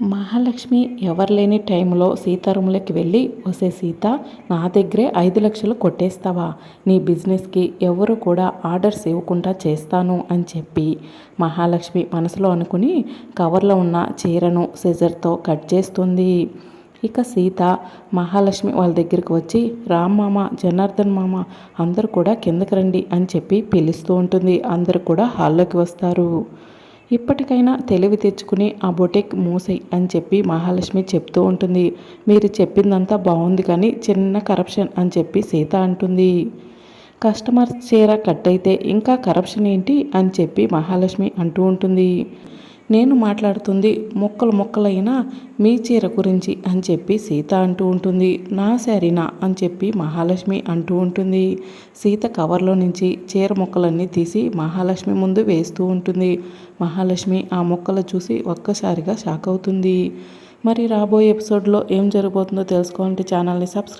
మహాలక్ష్మి ఎవరు లేని టైంలో సీతారూమ్లోకి వెళ్ళి వసే సీత నా దగ్గరే ఐదు లక్షలు కొట్టేస్తావా? నీ బిజినెస్కి ఎవరు కూడా ఆర్డర్స్ ఇవ్వకుండా చేస్తాను అని చెప్పి మహాలక్ష్మి మనసులో అనుకుని కవర్లో ఉన్న చీరను సిజర్తో కట్ చేస్తుంది. ఇక సీత మహాలక్ష్మి వాళ్ళ దగ్గరికి వచ్చి రామ్ మామ జనార్దన్ మామ అందరూ కూడా కిందకి రండి అని చెప్పి పిలుస్తూ ఉంటుంది. అందరూ కూడా హాల్లోకి వస్తారు. ఇప్పటికైనా తెలివి తెచ్చుకుని ఆ బొటెక్ మూసేయి అని చెప్పి మహాలక్ష్మి చెప్తూ ఉంటుంది. మీరు చెప్పిందంతా బాగుంది కానీ చిన్న కరప్షన్ అని చెప్పి సీత అంటుంది. కస్టమర్ చీర కట్ అయితే ఇంకా కరప్షన్ ఏంటి అని చెప్పి మహాలక్ష్మి అంటూ ఉంటుంది. నేను మాట్లాడుతుంది మొక్కలు మొక్కలైనా మీ చీర గురించి అని చెప్పి సీత అంటూ ఉంటుంది. నా శారీనా అని చెప్పి మహాలక్ష్మి అంటూ ఉంటుంది. సీత కవర్లో నుంచి చీర మొక్కలన్నీ తీసి మహాలక్ష్మి ముందు వేస్తూ ఉంటుంది. మహాలక్ష్మి ఆ మొక్కలు చూసి ఒక్కసారిగా షాక్ అవుతుంది. మరి రాబోయే ఎపిసోడ్లో ఏం జరగబోతుందో తెలుసుకోవాలంటే ఛానల్ని సబ్స్క్రైబ్